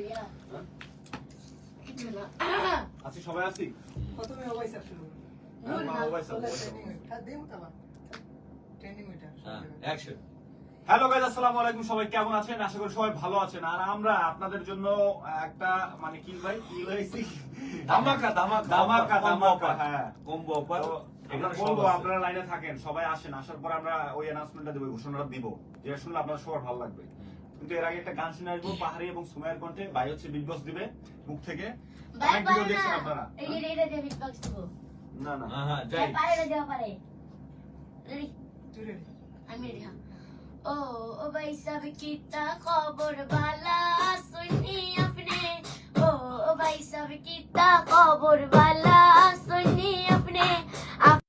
হ্যাঁ? আছি সবাই আছি? প্রথমে ওয়াইস আপ শুরু মা ওবাইস আপ, ওবাইস আপ। ট্রেনিং দেম তাবা ট্রেনিং ওইটা অ্যাকশন হ্যালো গাইজ আসসালামু আলাইকুম সবাই কেমন আছেন? আশা করি সবাই ভালো আছেন। আর আমরা আপনাদের জন্য একটা মানে কি ভাই? কি লইছি ধামাকা ধামাকা ধামাকা ধামাকা হ্যাঁ। কম্বো অফার আমরা বলব আপনারা লাইনে থাকেন সবাই আসেন আসার পর আমরা ওই অ্যানাউন্সমেন্টটা দেবো ঘোষণাটা দিব। যেটা শুনলে আপনার সবার ভালো লাগবে। কিন্তু এর আগে একটা গান শুনে আসবো পাহাড়ি এবং সুমাইয়ের কণ্ঠে ভাই হচ্ছে বিগ বস দিবে মুখ থেকে ভাই অনেক পারে ভিডিও দেখছেন না আপনারা এই যে এটা দিয়ে বিটবক্স দেবো না না হ্যাঁ হ্যাঁ ভাই যাই পারে না দেওয়া পারে রেডি তুই রেডি আমি রেডি হ্যাঁ ও ও ভাই সব কিতা খবর বালা सुनी अपने ओ ओ भाई सब किता खबर वाला सुनी अपने आप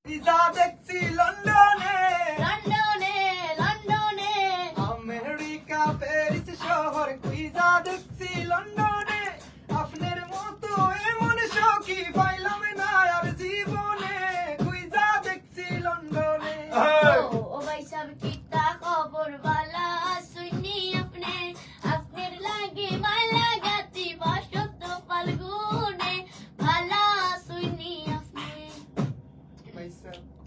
পয়সা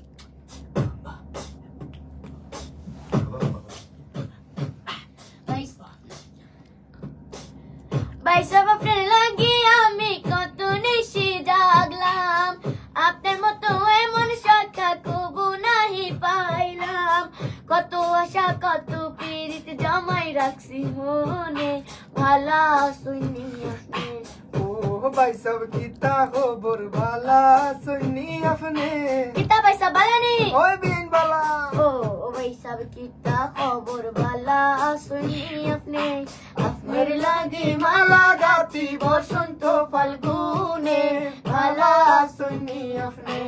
ফাল্গুনে ভালা শুনি আপনি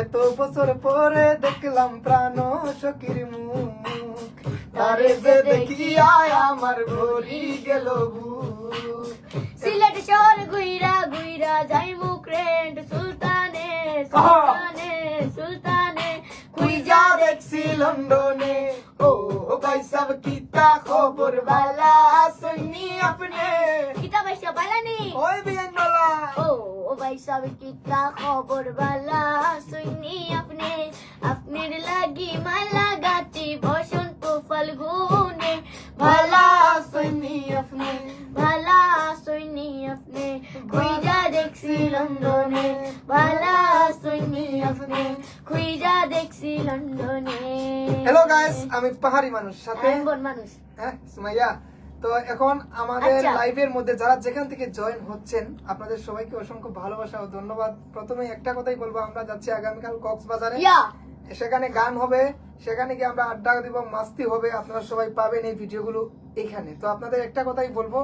এত বছর পরে দেখলাম প্রাণ সখীর মুখ। তারে যে দেখিয়া আমার ভরি গেল সিলেট শহর গুইরা গুইরা যাই মুকরেন্ড সুলতানে সুলতানে সুলতানে লন্ডনে। ও ভাই সব কিতা খবর? বালা সুনি আপনি? কিতা ভাই সব বালা নি ওই বিয়ান বালা। ও ভাই সব কিতা খবর? বালা সুনি আপনি? আপনার লাগি মালা গাতি বসন্ত ফাল্গুনে। আমি পাহাড়ি মানুষ সাথে মানুষ। হ্যাঁ সুমাইয়া। তো এখন আমাদের আচ্ছা। লাইভের মধ্যে যারা যেখান থেকে জয়েন হচ্ছেন আপনাদের সবাইকে অসংখ্য ভালোবাসা ও ধন্যবাদ। প্রথমেই একটা কথাই বলব আমরা যাচ্ছি আগামীকাল কক্সবাজারে। সেখানে গান হবে সেখানে গিয়ে আমরা আড্ডা দিব মাস্তি হবে। আপনারা সবাই পাবেন এই ভিডিওগুলো এখানে। তো আপনাদের একটা কথাই বলব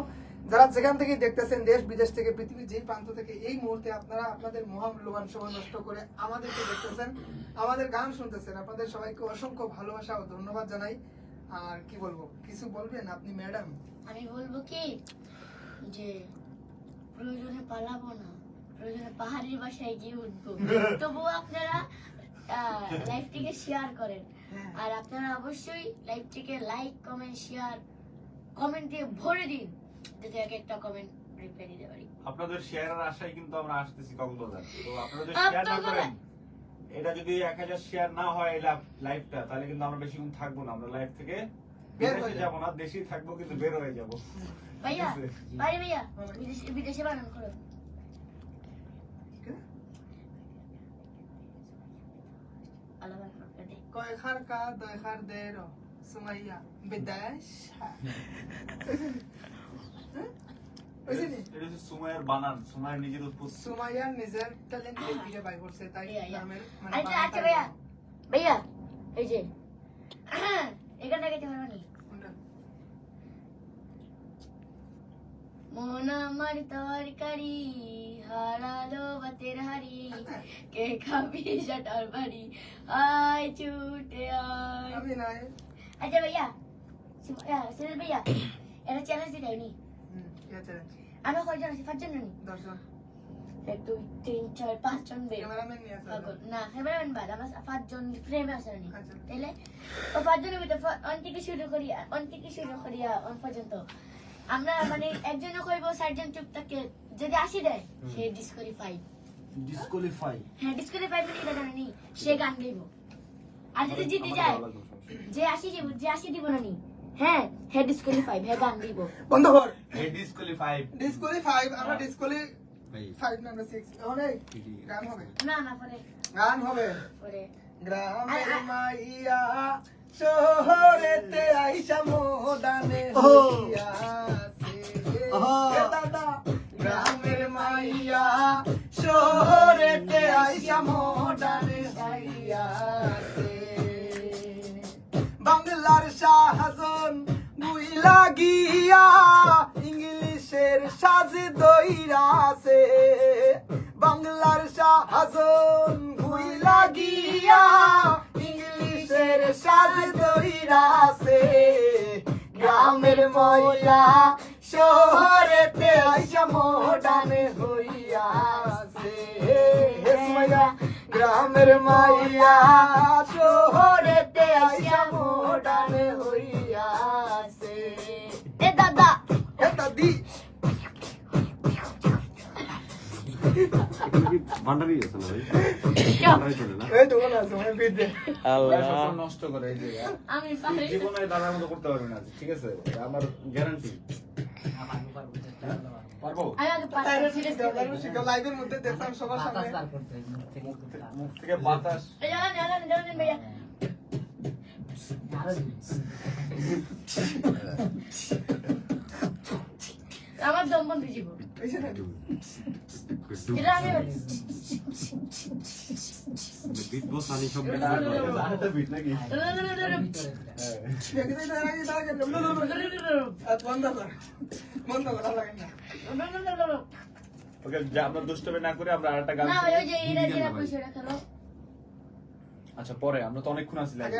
যারা যেখান থেকে দেখতেছেন দেশ বিদেশ থেকে পৃথিবীর যেই প্রান্ত থেকে এই মুহূর্তে আপনারা আপনাদের মহামূল্যবান সময় নষ্ট করে আমাদেরকে দেখতেছেন আমাদের গান শুনতেছেন আপনাদের সবাইকে অসংখ্য ভালোবাসা ও ধন্যবাদ জানাই। আর কি বলব? কিছু বলবেন আপনি ম্যাডাম? আমি বলব কি? যে প্রয়োজনে পালাবো না প্রয়োজনে পাহাড়ের বাসায় গিয়ে উঠবো। তবুও আপনারা লাইভটিকে শেয়ার করেন। হ্যাঁ। আর আপনারা অবশ্যই লাইভটিকে লাইক কমেন্ট শেয়ার কমেন্ট দিয়ে ভরে দিন। যাতে এক একটা কমেন্ট রিপ্লাই দিতে পারি। আপনাদের শেয়ারের আশায় কিন্তু আমরা আসতেছি কক্সবাজার। তো আপনারা যদি শেয়ার না করেন এটা যদি এক হাজার শেয়ার না হয় এই লাইভটা তাহলে কিন্তু আমরা বেশিক্ষণ থাকব না। আমরা লাইভ থেকে বের হয়ে যাব। না দেশেই থাকব কিন্তু বের হয়ে যাব। ভাইয়া ভাই ভাইয়া বিদেশে বানান করো। আলাদা করে দে। কয় খার কা দয় খার সুমাইয়া বিদেশ? এটা হচ্ছে সুমাইয়ের বানান সুমাইয়ের নিজের উৎপত্তি সুমাইয়া নিজের ট্যালেন্ট ভিডিও বাই করছে তাই। নামের মানে আচ্ছা আচ্ছা ভাইয়া ভাইয়া এই যে এখানটা গেতে পারব মন আমার তরকারি হারালো বাতের হাড়ি কে খাবি সেটার বাড়ি আয় ছুটে আয় আচ্ছা ভাইয়া ভাইয়া এটা চ্যালেঞ্জ দিতে আমরা কয়জন আছি? পাঁচজন নি দশজন। এক দুই তিন ছয় পাঁচজন বে ক্যামেরাম্যান নিয়ে আসা পাগল। না ক্যামেরাম্যান বাদ আমার পাঁচজন ফ্রেমে আছে নি আচ্ছা। ও পাঁচজনের ভিতরে অন থেকে শুরু করিয়া অন থেকে শুরু করিয়া অন পর্যন্ত। আমরা মানে একজন কইব ষাটজন চুপ থাকে। যদি আসি দেয় সে ডিসকোয়ালিফাই ডিসকোয়ালিফাই হ্যাঁ ডিসকোয়ালিফাই মানে এটা জানি সে গান গাইব। আর যদি জিতে যায় যে আসি দিব যে আসি দিব না নি। হ্যাঁ হ্যাঁ ফাইভ হ্যাঁ গান দিব। বন্ধ কর। ডিসকোয়ালিফাই ডিসকোয়ালি ফাইভ আমরা ডিসকোয়ালি ফাইভ নাম্বার সিক্স ওখানে গান হবে। না না পরে। গান হবে। পরে। গ্রামের মাইয়া শহরেতে আইসা মোদানে। হইয়াছে দইরাছে বাংলার শাহজন বুইলা গিয়া ইংলিশের সাজ দইরাছে গ্রামের ময়লা শহরেতে আইসা মডানে হইয়াছে গ্রামের মাইয়া শহরেতে আইসা মডানে হইয়াছে ভান্ডারি আছে না ভাই? ভান্ডারি চলে না? এই তো বলা তোমার বিদে নষ্ট করে এই যে আমি পারি। জীবনে দাদার মতো করতে পারবি না ঠিক আছে? আমার গ্যারান্টি পারব? লাইভের মধ্যে দেখতাম সবার সামনে। মুখ থেকে বাতাস। জানেন জানেন জানেন ভাইয়া। আমার দম বন্ধ জীব এটা আমি বস আনি সব বিট নাকি ওকে যে আমরা দুষ্টমি না করে আমরা আরেকটা গান না ওই যে। এরা আচ্ছা পরে আমরা তো অনেকক্ষণ আসি আগে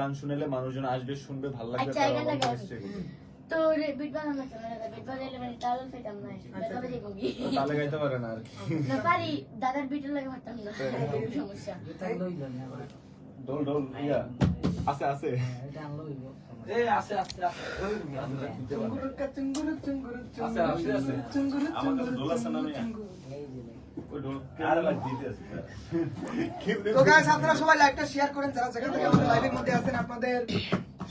গান শুনেলে মানুষজন আসবে শুনবে ভালো লাগবে আচ্ছা, তারা এখানে অল্প গান। নিশ্চয়ই করবে। তো বিট বানাম না কেন বিট বানাইলে মানে তাল ফেটাম না তবে যে গি তালে গাইতে পারে না আর কি না পারি দাদার বিটের লাগে পারতাম না সমস্যা ডোল ডোল ইয়া আছে আছে এই আছে আছে আছে ওই চুঙ্গুরু, চুঙ্গুরু, আছে, আছে, আছে। চুঙ্গুরু, আমার কাছে চুঙ্গুরু, আছে না চুঙ্গুরু, মিয়া? চুঙ্গুরু। ওই ডোল আর লাগ দিতে আছে তো গাইস আপনারা সবাই লাইভটা শেয়ার করেন যারা যেখান থেকে আমাদের লাইভের মধ্যে আছেন আপনাদের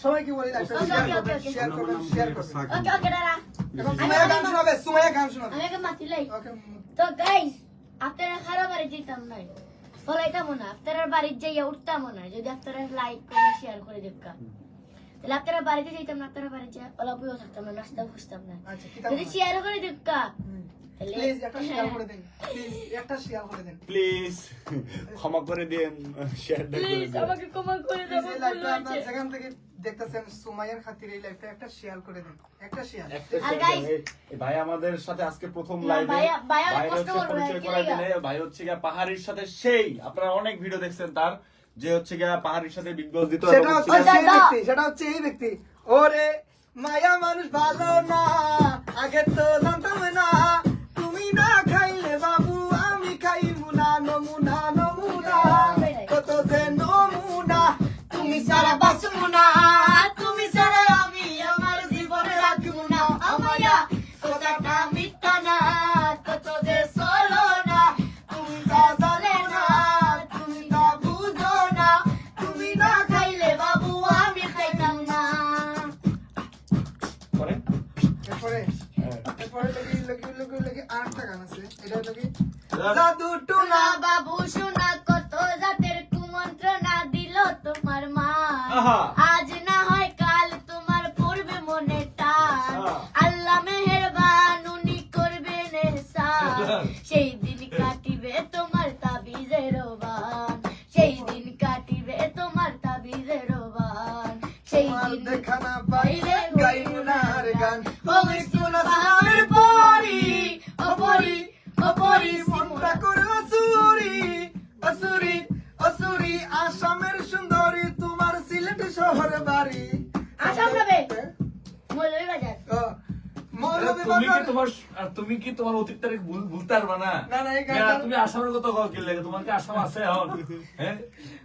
সবাইকে বলি লাইভটা Okay, শেয়ার okay, করবেন okay, okay. শেয়ার করবেন শেয়ার করবেন। ওকে ওকে দাদা সুমাইয়া গান শোনাবে সুমাইয়া গান শোনাবে। আমি মাতি লাই তো গাইস আপনারা কারও বাড়ি যেতাম নাই ফলাইতাম না। আপনারা বাড়ির যাইয়া উঠতাম না। যদি আপনারা লাইক করে শেয়ার করে দেখা তাহলে আপনারা বাড়িতে যেতাম না আপনারা বাড়িতে ওলা বইও থাকতাম না নাস্তা বুঝতাম না। আচ্ছা যদি শেয়ার করে দেখা প্লিজ একটা শেয়ার করে দেন। প্লিজ একটা শেয়ার করে দেন। প্লিজ ক্ষমা করে দিন শেয়ারটা করে দিন আমাকে ক্ষমা করে প্লিজ এই লাইভটা আপনারা যেখান থেকে দেখতেছেন সুমাইয়ার খাতির এই লাইভটা একটা শেয়ার করে দেন। একটা শেয়ার আর share guys- দেন। এই ভাই আমাদের সাথে আজকে প্রথম লাইভে ভাইয়া- ভাইয়া অনেক হচ্ছে পরিচয় কি দিলে। ভাই হচ্ছে গিয়া পাহাড়ির সাথে সেই আপনারা অনেক ভিডিও দেখছেন তার যে হচ্ছে গিয়া পাহাড়ির সাথে বিগ বস দিত সেটা হচ্ছে হচ্ছে সেই ব্যক্তি সেটা হচ্ছে এই ব্যক্তি। ওরে মায়া মানুষ ভালো না আগে তো জানতাম না। সারা বাঁচবো পরি ও পরি মনটা করে অসুরি অসুরি অসুরি আসামের সুন্দরী তোমার সিলেট শহর বাড়ি। আসাম যাবে মৌলভী বাজার ও, মৌলভী বলতে তুমি তোমার আর তুমি কি তোমার অতীত তারিখ ভুল- ভুলতে পারবা না? না, না, এই গানটা- তুমি আসামের কথা কও কি লাগে? তোমার কি আসাম আছে এখন? হ্যাঁ?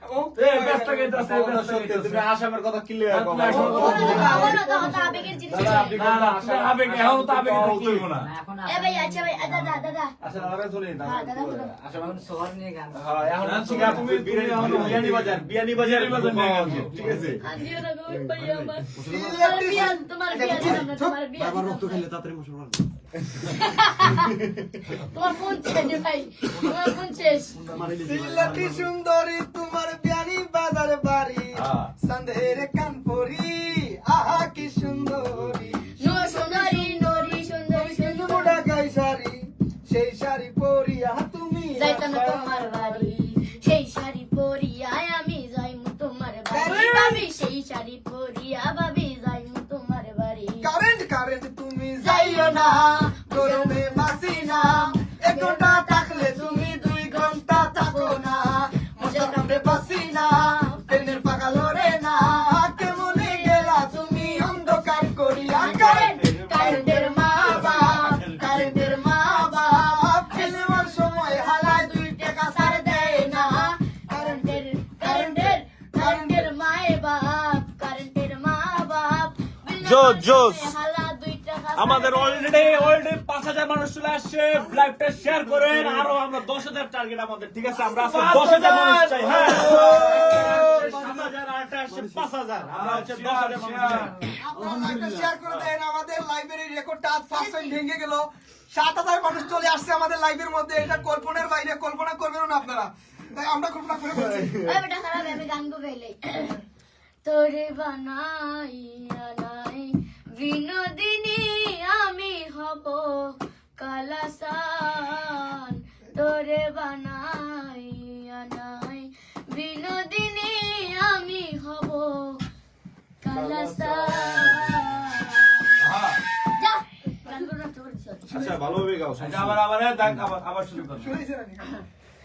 ও, ব্যস্ত গাইতাছে ব্যস্ত সত্যি, তুমি আসামের কথা ক্লিয়ার তুমি আসামের কথা ও, বলো। ও, ও, ও, ও, আবেগের জিনিস। না না তুমি আবেগ এখন তো আবেগ আসাম- কি না। এ ভাই আচ্ছা ভাই দাদা দাদা। আচ্ছা দাদা শুনি দাদা, শুনুন। এখন না, হচ্ছে তুমি- গিয়ে তুমি তুমি বিরিয়ানি এখন- বিরিয়ানি বাজার বিরিয়ানি বাজার বাজার নিয়ে গেছো। ঠিক আছে? আন্দিও না গো ভাই আমার তোমার বিয়ান তোমার বিয়ান তোমার বিয়ান বারবার রক্ত খেলে তাড়াতাড়ি। তোমার ফোন শেষ ভাই তোমার ফোন শেষ মারাই দিয়েছি ভাই, সিলেটি সুন্দরী তোমার বিয়ানি বাজার বাড়ি। হ্যাঁ। সন্দেহের কানপুরি আহা কি সুন্দরী। সুন্দরী নরি সুন্দরী সুন্দরী। মোড়া গাই শাড়ি। সেই শাড়ি পরিয়া তুমি যাইতাম তোমার বাড়ি। সেই শাড়ি পরিয়া আমি যাইমু তোমার বাড়ি। আমি সেই শাড়ি পরিয়া ভাবি যাইমু তোমার বাড়ি। কারেন্ট কারেন্ট তুমি যাইও না। গরমে বাসি না। এক ঘণ্টা থাকলে তুমি দুই ঘণ্টা থাকো না। মশা কামড়ে বাসি না ট্রেনের পাকা লড়ে না। কেমনে গেলা তুমি অন্ধকার করিয়া? কারেন্ট কারেন্টের মা বাপ কারেন্টের মা বাপ ফেলেবার সময় হালায় দুই টাকা সার দেয় না। কারেন্টের কারেন্টের কারেন্টের মায়ে বাপ কারেন্টের মা বাপ জোস, জোস। আমাদের অলরেডি অলরেডি মানুষ চলে আসছে। লাইভটা শেয়ার করেন। আরও আমরা দশ হাজার টার্গেট আমাদের ঠিক আছে? আমরা দশ হাজার মানুষ চাই হ্যাঁ? সাত হাজার আটটা আসছে পাঁচ হাজার। আমরা হচ্ছে দশ হাজার মানুষ চাই। আপনারা লাইভটা শেয়ার করে দেন আমাদের লাইব্রেরির রেকর্ডটা আজ ফার্স্ট টাইম ভেঙে গেল। সাত হাজার মানুষ চলে আসছে আমাদের লাইভের মধ্যে। এটা কল্পনার বাইরে কল্পনা করবেন না আপনারা। তাই আমরা কল্পনা করে বলছি। ওই বেটা খারাপ আমি গান গাইলে তোরে বানাইয়া নাই বিনোদিনী আমি হব কালাসান তোরে বানাইয়া নাই। বিনোদিনী আমি হব তোর আচ্ছা ভালোভাবে গাও আচ্ছা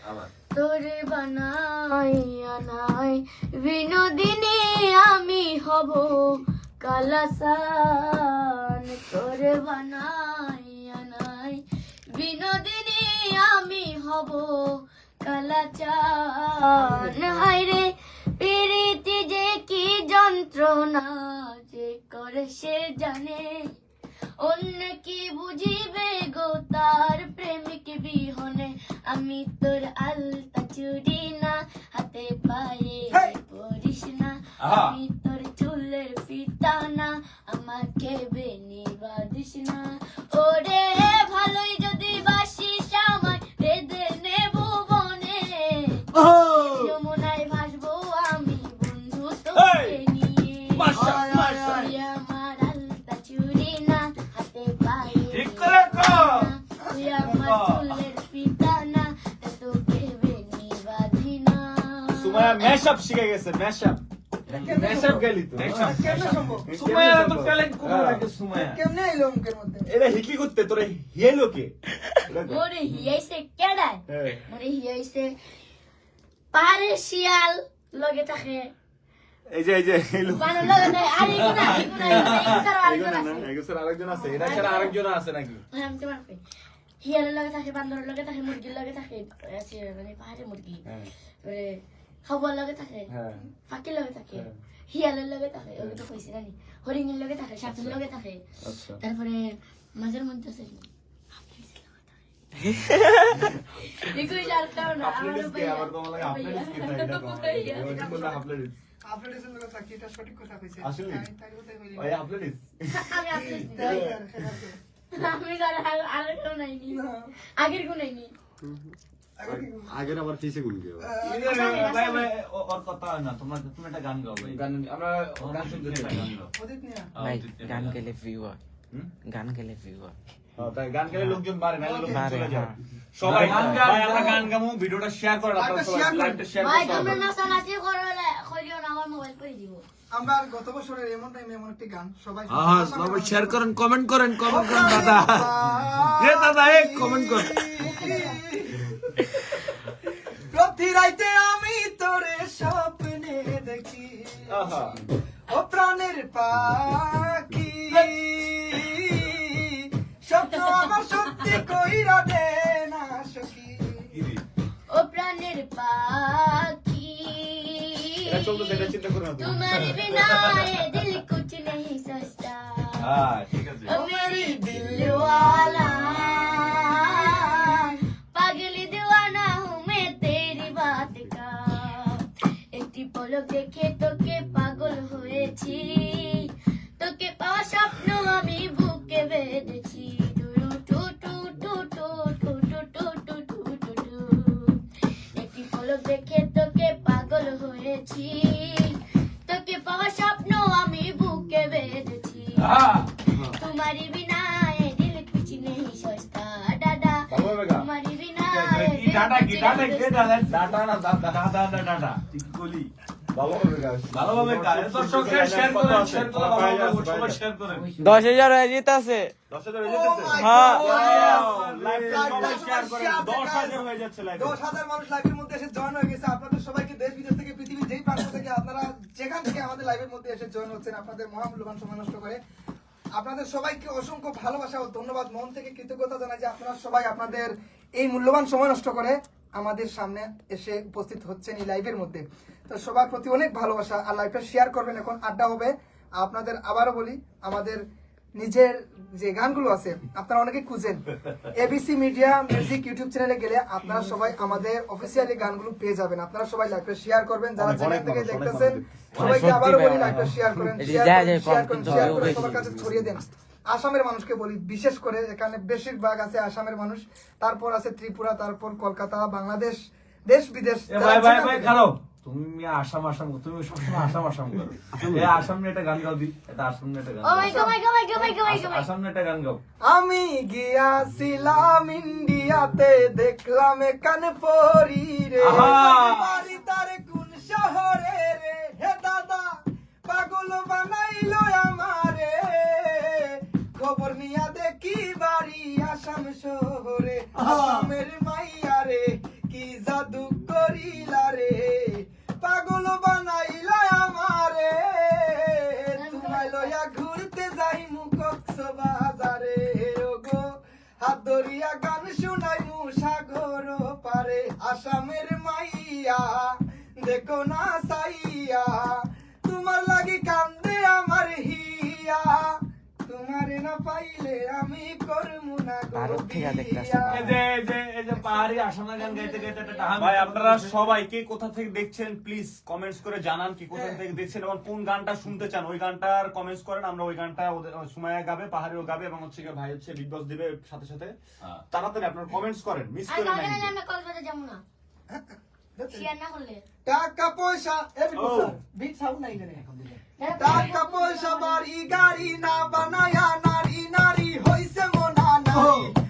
আবার তোরে বানাইয়া নাই। বিনোদিনী আমি হব কালাসান। তোরে বানাইয়া নাই বিনোদিনী আমি হব কালাচান। হাইরে পিরিতি যে কি যন্ত্রণা যে করে সে জানে। অন্য কি বুঝিবে গো তার প্রেমিক বিহনে? আমি তোর আলতা চুরি না হাতে পায়ে! পড়িস না। আমি তোর চুলের ফিতা না আমাকে বেনি বাঁধিস না। ওরে ভালোই সুমায়া ম্যাশআপ শিখে গেছে ম্যাশআপ ম্যাশআপ গেলি তো কেমনে সম্ভব সুমাইয়া তো ট্যালেন্ট কোথায়। সুমাইয়া কেমনে এলো মুখের মধ্যে এটা হিকি করতে তোরে হিয়েলো কে মোরে হিয়াইছে কেডায়। মোরে হিয়াইছে পাহাড়ের শিয়াল লগে থাকে এই যে এই যে এই লোক- বানর লগে থাকে আর এগুনা এগুনা এগুনা আরেকজন আছে এটা ছাড়া আরেকজন আছে নাকি হ্যাঁ। শিয়ালের লগে থাকে বান্দরের লগে থাকে মুরগির লগে থাকে মানে পাহাড়ের মুরগি হ্যাঁ খাবার লগে থাকে। হ্যাঁ। ফাঁকির লগে থাকে। হ্যাঁ। শিয়ালের লগে থাকে ওই তো কইছি লগে থাকে সাপের লগে থাকে। আচ্ছা। তারপরে মাঝের মধ্যে আছে আগের কোন আগের আবার কিসে গুণ দিও ভাই ভাই ওর কথা না তোমরা তুমি একটা গান গাও ভাই। গান আমরা গান গান শুনতে চাই। গান গাও। ভাই গান গেলে ভিউ হয় গান গেলে ভিউ হয় গান গেলে লোকজন বাড়ে না লোকজন চলে যায়। সবাই গান গান গাও, ভাই আমরা গান গামু ভিডিওটা শেয়ার করেন আপনারা সবাই share করেন। শেয়ার ভাই তোমরা হবে নাচানাচি করলে করিও না আমার মোবাইল করে দিব? আমরা গত বছরের এমন টাইমে এমন একটি গান সবাই হ্যাঁ সবাই শেয়ার করেন কমেন্ট করেন কমেন্ট করেন দাদা। এ দাদা এ কমেন্ট কর। প্রতি আমি তোরে স্বপ্নে দেখি। ও প্রাণের পাখি। স্বপ্ন আমার সত্যি কইরা দে না সখি ও প্রাণের পাখি। তোমার বিনা দিল কুছ নেই সস্তা। ঠিক আছে। ও মেরি দিলওয়ালা। হয়ে দেশ যেই প্রান্ত থেকে আপনারা যেখান থেকে আমাদের মধ্যে এসে জয়েন হচ্ছেন আপনাদের সময় নষ্ট করে আপনাদের সবাইকে অসংখ্য ভালোবাসা ও ধন্যবাদ। মন থেকে কৃতজ্ঞতা জানাই যে আপনারা সবাই আপনাদের এই মূল্যবান সময় নষ্ট করে আমাদের সামনে এসে উপস্থিত হচ্ছেন এই লাইভের মধ্যে। তো সবার প্রতি অনেক ভালোবাসা আর লাইভটা শেয়ার করবেন এখন আড্ডা হবে। আপনাদের আবারও বলি আমাদের নিজের যে গানগুলো আছে আপনারা অনেকে খুঁজেন। এবিসি মিডিয়া মিউজিক ইউটিউব চ্যানেলে গেলে আপনারা সবাই আমাদের অফিসিয়ালি গানগুলো পেয়ে যাবেন। আপনারা সবাই লাইভটা শেয়ার করবেন। যারা অনেক থেকে দেখতেছেন সবাইকে আবারও বলি লাইভটা শেয়ার করেন শেয়ার করেন শেয়ার করেন। সবার কাছে ছড়িয়ে দেন। আসামের মানুষকে বলি বিশেষ করে এখানে বেশিরভাগ আছে আসামের মানুষ তারপর আছে ত্রিপুরা তারপর কলকাতা বাংলাদেশ দেশ বিদেশ তুমি আসাম আসাম তুমি সবসময় আসাম আসাম করো। আসাম নিয়ে একটা গান গাও দি এটা আসাম নিয়ে একটা গান. আসাম নিয়ে একটা গান গাও। আমি গিয়াছিলাম ইন্ডিয়াতে দেখলাম কান পরি রে! বাড়ি তার কোন শহরে রে? হে দাদা পাগল বানাইলো আমারে আসাম শহরে আসামের মাইয়া রে কি জাদু করিলা রে? পাগল বানাইলা আমারে। তোমায় লইয়া ঘুরতে যাই মুকক্স বাজারে ওগো হাত ধরিয়া গান শুনাই মু সাগর পারে। আসামের মাইয়া দেখো না সাইয়া তোমার লাগি কান্দে আমার হিয়া। তোমারে না পাইলে আমি করমু ভারত থেকে দেখতাছে। বিয়া। এই যে এই যে এই যে পাহাড়ি আসামের গান গাইতে গাইতে একটা টাহা ভাই আপনারা সবাই কে কোথা থেকে দেখছেন প্লিজ কমেন্টস করে জানান কি কোথা থেকে দেখছেন এবং কোন গানটা শুনতে চান। ওই গানটার কমেন্টস করেন আমরা ওই গানটা সুমায়া গাবে পাহাড়িও গাবে এবং হচ্ছে ভাই হচ্ছে বিগ বস দিবে সাথে সাথে। হ্যাঁ। তাড়াতাড়ি আপনারা কমেন্টস করেন মিস করেন না। টাকা পয়সা বিট সাউন্ড নাই টাকা পয়সা বাড়ি গাড়ি না বানায়া নারী নারী Oh.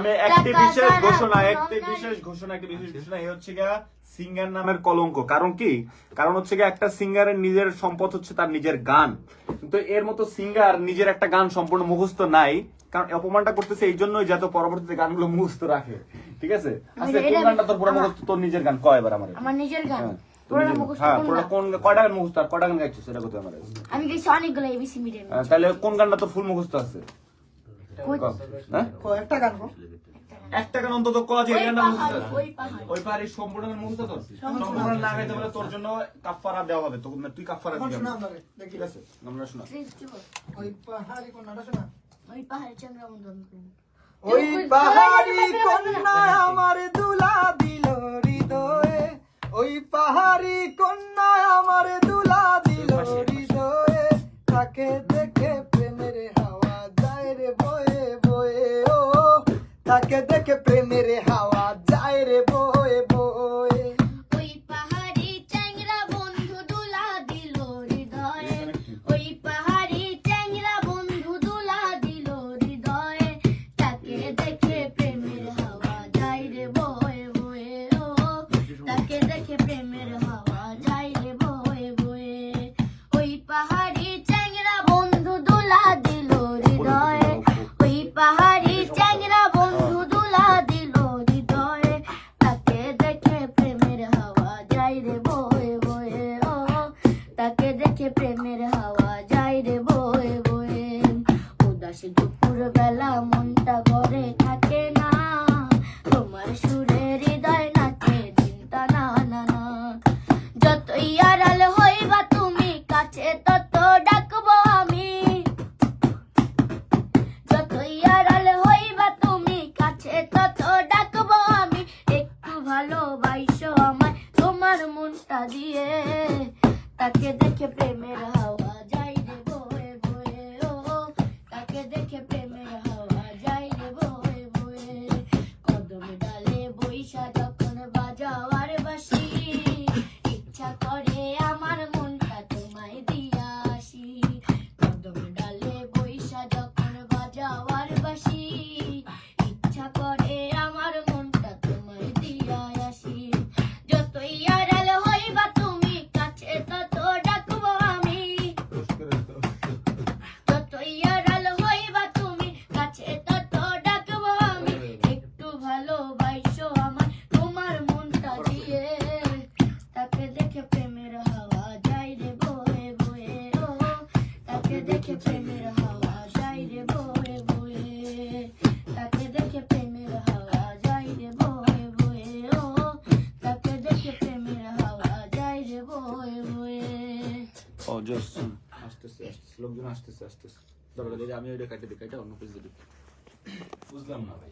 আমি একটি বিশেষ ঘোষণা একটি বিশেষ ঘোষণা একটি বিশেষ ঘোষণা এই হচ্ছে গিয়া সিঙ্গার নামের কলঙ্ক। কারণ কি? কারণ হচ্ছে গিয়া একটা সিঙ্গারের নিজের সম্পদ হচ্ছে তার নিজের গান। কিন্তু এর মতো সিঙ্গার নিজের একটা গান সম্পূর্ণ মুখস্থ নাই। কারণ অপমানটা করতেছে এই জন্যই যাতে পরবর্তীতে গানগুলো মুখস্থ রাখে। ঠিক আছে? আচ্ছা কোন গানটা তোর পুরো মুখস্থ? তোর নিজের গান। কয় এবার আমার? আমার নিজের গান? হ্যাঁ, হ্যাঁ কোন আমি মিডিয়াম তাহলে কোন গানটা তোর ফুল মুখস্থ আছে। হ্যাঁ একটা গান একটা গান অন্তত ওই মুখস্থ। পাহাড় সম্পূর্ণ মুহূর্ত তোর সম্পূর্ণ না গাইতে পারলে তোর জন্য কাফারা দেওয়া হবে। তোকে তুই এখন দিবি। শোনা আমরা ঠিক আছে? আমরা শোনা। ওই পাহাড়ি কোনটা শোনা? ওই পাহাড় চন্দ্রমন্ডল ওই পাহাড়ি কন্যা আমার দুলা দিল হৃদয়ে। ওই পাহাড়ি কন্যা আমার দুলা দিল হৃদয়ে। তাকে দেখে প্রেমের হাওয়া যায় রে বয়ে। বয়ে ও তাকে দেখে প্রেমের হাওয়া se লোকজন আসতেছে আসতেছে দরকার হলে আমি ওই কাটে কাটে অন্য পেজ দিবি বুঝলাম না ভাই